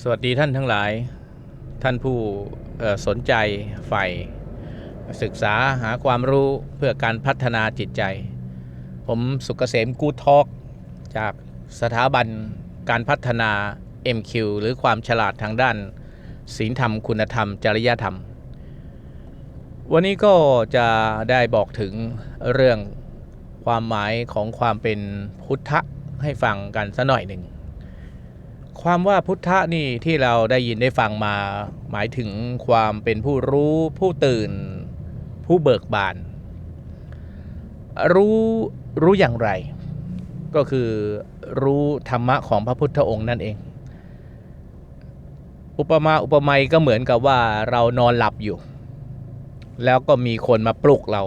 สวัสดีท่านทั้งหลาย ท่านผู้สนใจใฝ่ศึกษาหาความรู้เพื่อการพัฒนาจิตใจ ผมสุกเกษมกูทอกจากสถาบันการพัฒนา MQ หรือความฉลาดทางด้านศีลธรรมคุณธรรม จริยธรรม วันนี้ก็จะได้บอกถึงเรื่องความหมายของความเป็นพุทธะให้ฟังกันสักหน่อยหนึ่ง ความว่าพุทธะนี่ที่เราได้ยินได้ฟังมา หมายถึงความเป็นผู้รู้ผู้ตื่น ผู้เบิกบาน รู้รู้อย่างไร ก็คือรู้ธรรมะของพระพุทธองค์นั่นเอง อุปมาอุปไมยก็เหมือนกับว่าเรานอนหลับอยู่ แล้วก็มีคนมาปลุกเรา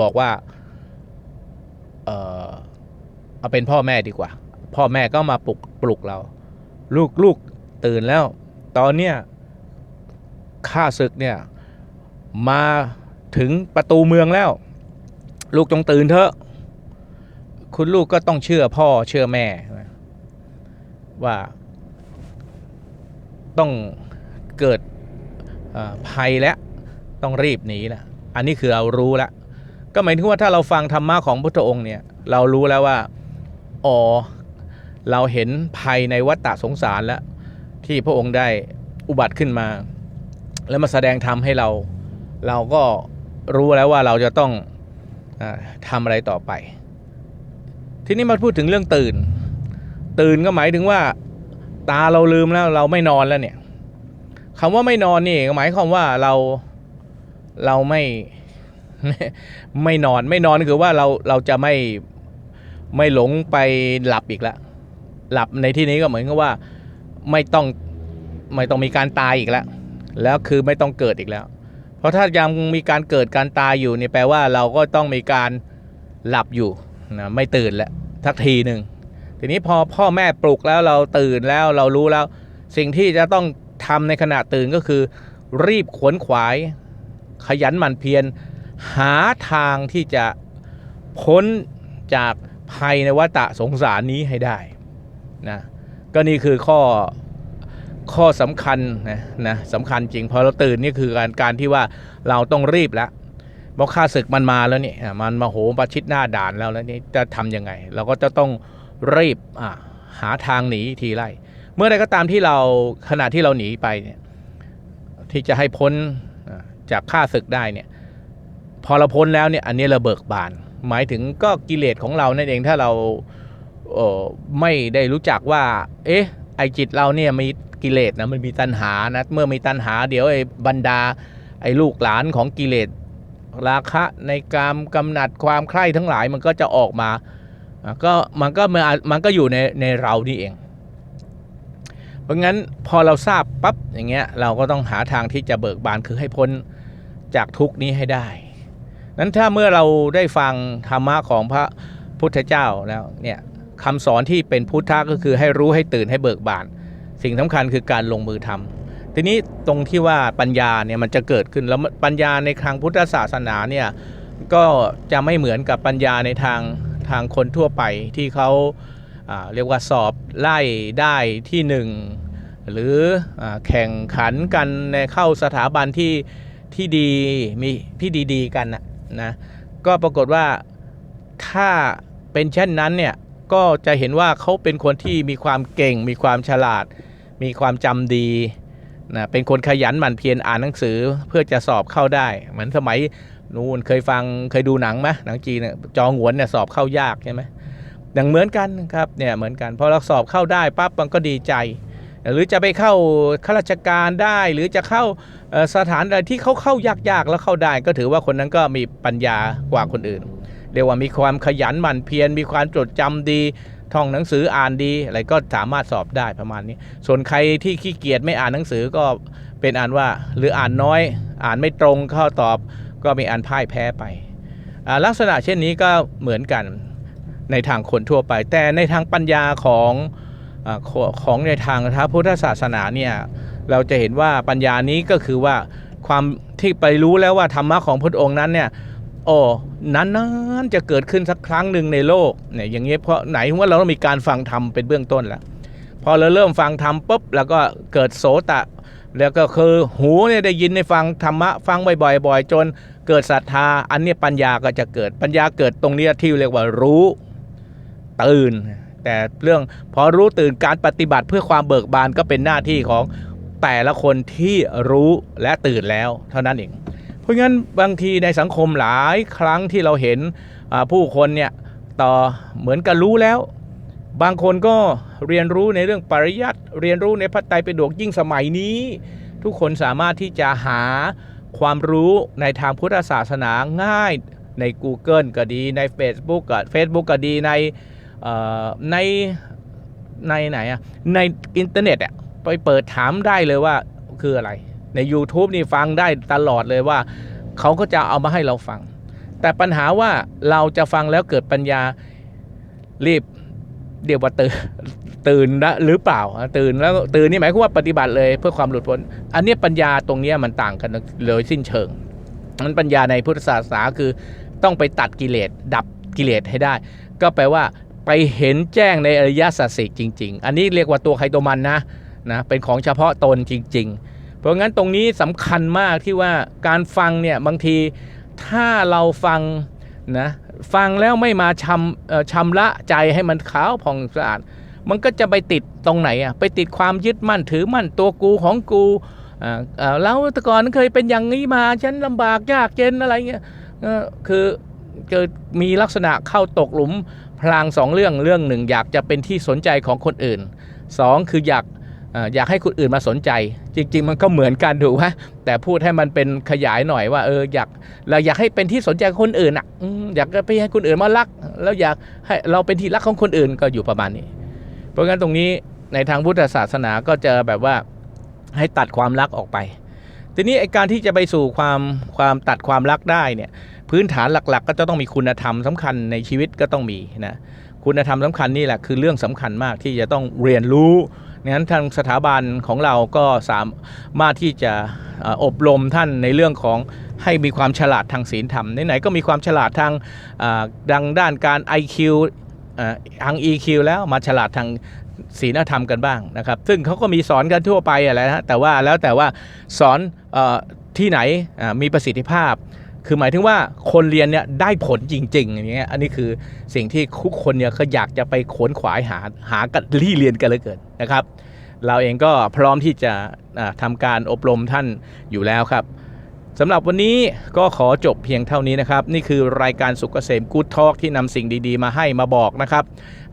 บอกว่าเออเอาเป็นพ่อแม่ดีกว่า พ่อแม่ก็มาปลุกปลุกเรา ลูกลูกตื่นแล้ว ตอนเนี้ยข้าศึกเนี่ยมาถึงประตูเมืองแล้ว ลูกจงตื่นเถอะ คุณลูกก็ต้องเชื่อพ่อเชื่อแม่ว่าต้องเกิดอ่อภัยแล้วต้องรีบหนีแล้วอันนี้คือเรารู้แล้วก็หมายถึงว่าถ้าเราฟังธรรมะของพุทธองค์เนี่ย เรารู้แล้วว่า อ๋อ เราเห็นภัยในวัฏฏะสงสารแล้วที่พระองค์ได้อุบัติขึ้นมา แล้วมาแสดงธรรมให้เรา เราก็รู้แล้วว่าเราจะต้องอทำอะไรต่อไป ทีนี้มาพูดถึงเรื่องตื่น ตื่นก็หมายถึงว่าตาเราลืมแล้วเราไม่นอนแล้วเนี่ยคำว่าไม่นอนนี่หมายความว่าเราเราไม่ไม่นอนไม่นอนคือว่าเราเราจะไม่ไม่หลงไปหลับอีกแล้ว หลับในที่นี้ก็เหมือนกับว่าไม่ต้องไม่ต้องมีการตายอีกแล้ว แล้วคือไม่ต้องเกิดอีกแล้ว เพราะถ้ายังมีการเกิดการตายอยู่เนี่ยแปลว่าเราก็ต้องมีการหลับอยู่นะไม่ตื่นแล้วทักทีหนึ่งทีนี้พอพ่อแม่ปลุกแล้วเราตื่นแล้วเรารู้แล้ว สิ่งที่จะต้องทำในขณะตื่นก็คือ รีบขวนขวาย ขยันหมั่นเพียรหาทางที่จะพ้นจากภัยในวัฏสงสารนี้ให้ได้ นะก็นี่คือข้อข้อสำคัญนะนะสำคัญจริงพอเราตื่นนี่คือการการที่ว่าเราต้องรีบแล้วเพราะข้าศึกมันมาแล้วนี่มันมาโหมประชิดหน้าด่านแล้วแล้วนี่จะทำยังไง เราก็จะต้องรีบหาทางหนีทีไล่เมื่อใดก็ตามที่เราขณะที่เราหนีไปเนี่ยที่จะให้พ้นจากข้าศึกได้เนี่ยพอเราพ้นแล้วเนี่ยอันนี้เราเบิกบาน หมายถึงก็กิเลสของเรานั่นเองถ้าเรา ไม่ได้รู้จักว่า เอ๊ะ ไอจิตเราเนี่ยมีกิเลสนะมันมีตัณหานะเมื่อมีตัณหา เดี๋ยวไอบรรดา ไอลูกหลานของกิเลสราคะในกามกำหนัดความใคร่ทั้งหลายมันก็จะออกมาก็มันก็มันมันก็อยู่ในในเรานี่เอง เพราะงั้นพอเราทราบปั๊บอย่างเงี้ยเราก็ต้องหาทางที่จะเบิกบานคือให้พ้นจากทุกนี้ให้ได้ นั้นถ้าเมื่อเราได้ฟังธรรมะของพระพุทธเจ้าแล้วเนี่ย คำสอนที่เป็นพุทธะก็คือให้รู้ให้ตื่นให้เบิกบาน สิ่งสำคัญคือการลงมือทำทีนี้ตรงที่ว่าปัญญาเนี่ยมันจะเกิดขึ้นแล้วปัญญาในทางพุทธศาสนาเนี่ยก็จะไม่เหมือนกับปัญญาในทางทางคนทั่วไปที่เขาเรียกว่าสอบไล่ได้ที่หนึ่งหรืออแข่งขันกันในเข้าสถาบันที่ที่ดีมีที่ดีๆกันนะนะก็ปรากฏว่าถ้าเป็นเช่นนั้นเนี่ย ก็จะเห็นว่าเขาเป็นคนที่มีความเก่ง มีความฉลาด มีความจำดีนะเป็นคนขยันหมั่นเพียรอ่านหนังสือเพื่อจะสอบเข้าได้ เหมือนสมัยนู้นเคยฟังเคยดูหนังไหมหนังจีนจองหวนเนี่ยสอบเข้ายากใช่ไหมดังเหมือนกันครับเนี่ยเหมือนกันพอเราสอบเข้าได้ปั๊บมันก็ดีใจ หรือจะไปเข้าข้าราชการได้ หรือจะเข้าสถานอะไรที่เขาเข้ายากๆแล้วเข้าได้ ก็ถือว่าคนนั้นก็มีปัญญากว่าคนอื่น รียกว่ามีความขยันหมั่นเพียรมีความจดจำดี ท่องหนังสืออ่านดีอะไรก็สามารถสอบได้ประมาณนี้ ส่วนใครที่ขี้เกียจไม่อ่านหนังสือก็เป็นอ่านว่าหรืออ่านน้อย อ่านไม่ตรงเข้าตอบก็มีอันพ่ายแพ้ไป ลักษณะเช่นนี้ก็เหมือนกันในทางคนทั่วไป แต่ในทางปัญญาของอของในทางพระพุทธศาสนาเนี่ยเราจะเห็นว่าปัญญานี้ก็คือว่าความที่ไปรู้แล้วว่าธรรมะของพระองค์นั้นเนี่ย โอ้นั้นๆจะเกิดขึ้นสักครั้งหนึ่งในโลกเนี่ยอย่างเงี้ยเพราะไหนว่าเราต้องมีการฟังธรรมเป็นเบื้องต้นแล้วพอเราเริ่มฟังธรรมปุ๊บแล้วก็เกิดโสตะ แล้วก็คือหูเนี่ยได้ยินในฟังธรรมะฟังบ่อยๆบ่อยจนเกิดศรัทธา อันนี้ปัญญาก็จะเกิดปัญญาเกิดตรงนี้ที่เรียกว่ารู้ตื่น แต่เรื่องพอรู้ตื่นการปฏิบัติเพื่อความเบิกบานก็เป็นหน้าที่ของแต่ละคนที่รู้และตื่นแล้วเท่านั้นเอง ราะงั้นบางทีในสังคมหลายครั้งที่เราเห็นผู้คนเนี่ยต่อเหมือนกับรู้แล้ว บางคนก็เรียนรู้ในเรื่องปริยัติเรียนรู้ในพระไตรปิฎกยิ่งสมัยนี้ ทุกคนสามารถที่จะหาความรู้ในทางพุทธศาสนาง่ายใน Google ก็ดีใน Facebook ก็ Facebook ก็ดีในในในไหนอะในอินเทอร์เน็ตอะไปเปิดถามได้เลยว่าคืออะไร ใน YouTube นี่ฟังได้ตลอดเลยว่าเขาก็จะเอามาให้เราฟัง แต่ปัญหาว่าเราจะฟังแล้วเกิดปัญญารีบเดี๋ยวว่าตื่นตื่นนะหรือเปล่า ตื่นแล้วตื่นนี่หมายความว่าปฏิบัติเลยเพื่อความหลุดพ้นอันนี้ปัญญาตรงนี้มันต่างกันเลยสิ้นเชิงมันปัญญาในพุทธศาสนาคือต้องไปตัดกิเลสดับกิเลสให้ได้ ก็แปลว่าไปเห็นแจ้งในอริยสัจสี่จริง ๆ อันนี้เรียกว่าตัวใครตัวมันนะนะเป็นของเฉพาะตนจริง ๆ เพราะงั้นตรงนี้สำคัญมากที่ว่าการฟังเนี่ยบางทีถ้าเราฟังนะฟังแล้วไม่มาชำชำระใจให้มันขาวผ่องสะอาดมันก็จะไปติดตรงไหนอะไปติดความยึดมั่นถือมั่นตัวกูของกูอ่าแล้วแต่ก่อนเคยเป็นอย่างนี้มาฉันลำบากยากเย็นอะไรเงี้ยคือเกิดมีลักษณะเข้าตกหลุมพรางสองเรื่องเรื่องหนึ่ง อยากจะเป็นที่สนใจของคนอื่นสองคืออยาก อยากให้คนอื่นมาสนใจ จริง ๆ มันก็เหมือนกันถูกไหมแต่พูดให้มันเป็นขยายหน่อยว่าเอออยากเราอยากให้เป็นที่สนใจคนอื่นอะอยากไปให้คนอื่นมารัก แล้วอยากให้เราเป็นที่รักของคนอื่นก็อยู่ประมาณนี้ เพราะงั้นตรงนี้ในทางพุทธศาสนาก็จะแบบว่าให้ตัดความรักออกไป ทีนี้ไอการที่จะไปสู่ความความตัดความรักได้เนี่ยพื้นฐานหลักๆ ก็จะต้องมีคุณธรรมสำคัญในชีวิตก็ต้องมีนะคุณธรรมสำคัญนี่แหละคือเรื่องสำคัญมากที่จะต้องเรียนรู้ งั้นทางสถาบันของเราก็สามารถที่จะอบรมท่านในเรื่องของให้มีความฉลาดทางศีลธรรมไหนๆก็มีความฉลาดทางดังด้านการ IQ ทาง EQ แล้วมาฉลาดทางศีลธรรมกันบ้างนะครับ ซึ่งเขาก็มีสอนกันทั่วไปอะไรนะแต่ว่าแล้วแต่ว่าสอนอที่ไหนมีประสิทธิภาพ คือหมายถึงว่าคนเรียนเนี่ยได้ผลจริงๆอย่างเงี้ยอันนี้คือสิ่งที่ทุกคนเนี่ยเขาอยากจะไปขวนขวายหาหากันรีเรียนกันเลยเกินนะครับ เราเองก็พร้อมที่จะทำทำการอบรมท่านอยู่แล้วครับ สำหรับวันนี้ก็ขอจบเพียงเท่านี้นะครับ นี่คือรายการสุกเกษมกู๊ดทอกที่นำสิ่งดีๆ มาให้มาบอกนะครับ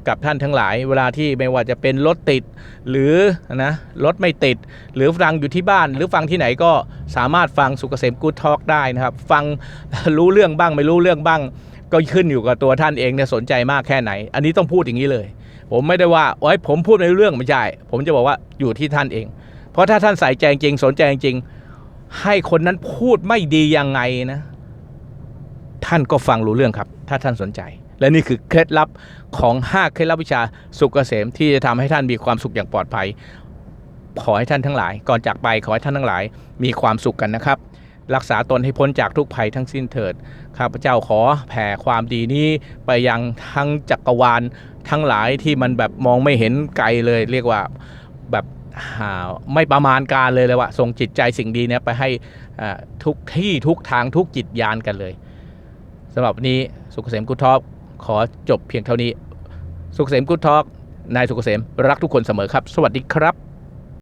กับท่านทั้งหลายเวลาที่ไม่ว่าจะเป็นรถติด หรือนะรถไม่ติด หรือฟังอยู่ที่บ้าน หรือฟังที่ไหนก็สามารถฟังสุกเกษมกู๊ดทอกได้นะครับ ฟังรู้เรื่องบ้างไม่รู้เรื่องบ้าง ก็ขึ้นอยู่กับตัวท่านเองเนี่ยสนใจมากแค่ไหน อันนี้ต้องพูดอย่างนี้เลย ผมไม่ได้ว่าโอ้ยผมพูดในเรื่องไม่ใช่ผมจะบอกว่าอยู่ที่ท่านเอง เพราะถ้าท่านใส่ใจจริงสนใจจริง ให้คนนั้นพูดไม่ดียังไงนะ ท่านก็ฟังรู้เรื่องครับ ถ้าท่านสนใจ และนี่คือเคล็ดลับของ 5 เคล็ดลับวิชาสุขเกษมที่จะทำให้ท่านมีความสุขอย่างปลอดภัย ขอให้ท่านทั้งหลาย ก่อนจากไปขอให้ท่านทั้งหลาย มีความสุขกันนะครับ รักษาตนให้พ้นจากทุกภัยทั้งสิ้นเถิดข้าพเจ้าขอแผ่ความดีนี้ไปยังทั้งจักรวาลทั้งหลายที่มันแบบมองไม่เห็นไกลเลย เรียกว่าแบบ ไม่ประมาณการเลยเลยว่าส่งจิตใจสิ่งดีเนี้ยไปให้ทุกที่ทุกทางทุกจิตยานกันเลยสำหรับวันนี้สุขเกษมกุ๊ดทอกขอจบเพียงเท่านี้ สุขเกษมกุ๊ดทอกนายสุขเกษมรักทุกคนเสมอครับ สวัสดีครับ